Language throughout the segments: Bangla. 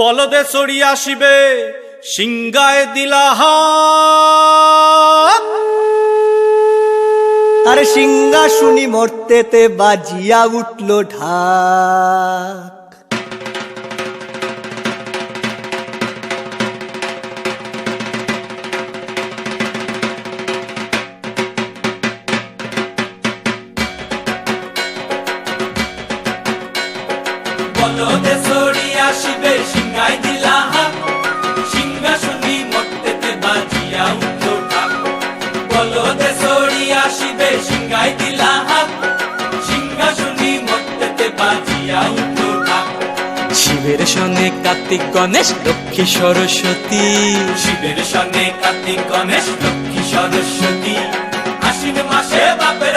বলদে চড়ি আসিবে সিংগায় দিলাহা আরে সিংহাসুনি মর্তেতে বাজিয়া উঠল ঢাক। বলদে চড়ি আসিবে সিংগায় দিলাহা আসিবে দিলা হাত। সিংহাসনী মধ্যে বাজিয়া উঠল শিবের সঙ্গে কার্তিক গণেশ লক্ষ্মী সরস্বতী। শিবের সঙ্গে কার্তিক গণেশ লক্ষ্মী সরস্বতী। আশ্বিন মাসে বাপের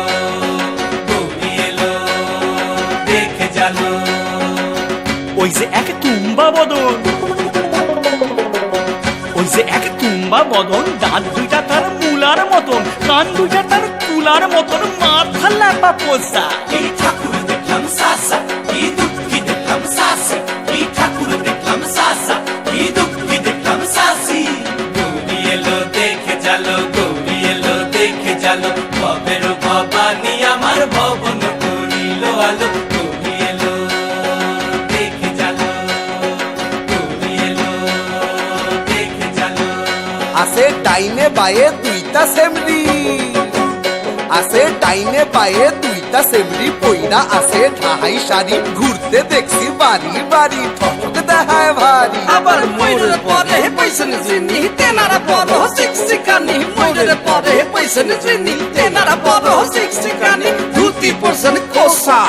দেখে ওই যে এক তুম্বা বদন। ওই যে এক তুম্বা বদন দাঁত দুইটা তার মূলার মতন কান দুইটা তার কুলার মতন, মাথা লাপা পোষা। এই ঠাকুর আছে টাইমে পায়ে দুইটা সেমরি। আছে ডাইনে পায়ে দুইটা সেমরি পইরা আছে ঢাহাই শাড়ি। ঘুরতে দেখছি বাড়ি বাড়ি ঠক দেখায় ভারী। আবার ময়ূরের পরে পয়সন জিনি তেনারা বড় শিক্ষিকানি ময়ূরের পরে পয়সন জিনি তেনারা বড় শিক্ষিকানি ধুতি পরসন কোসা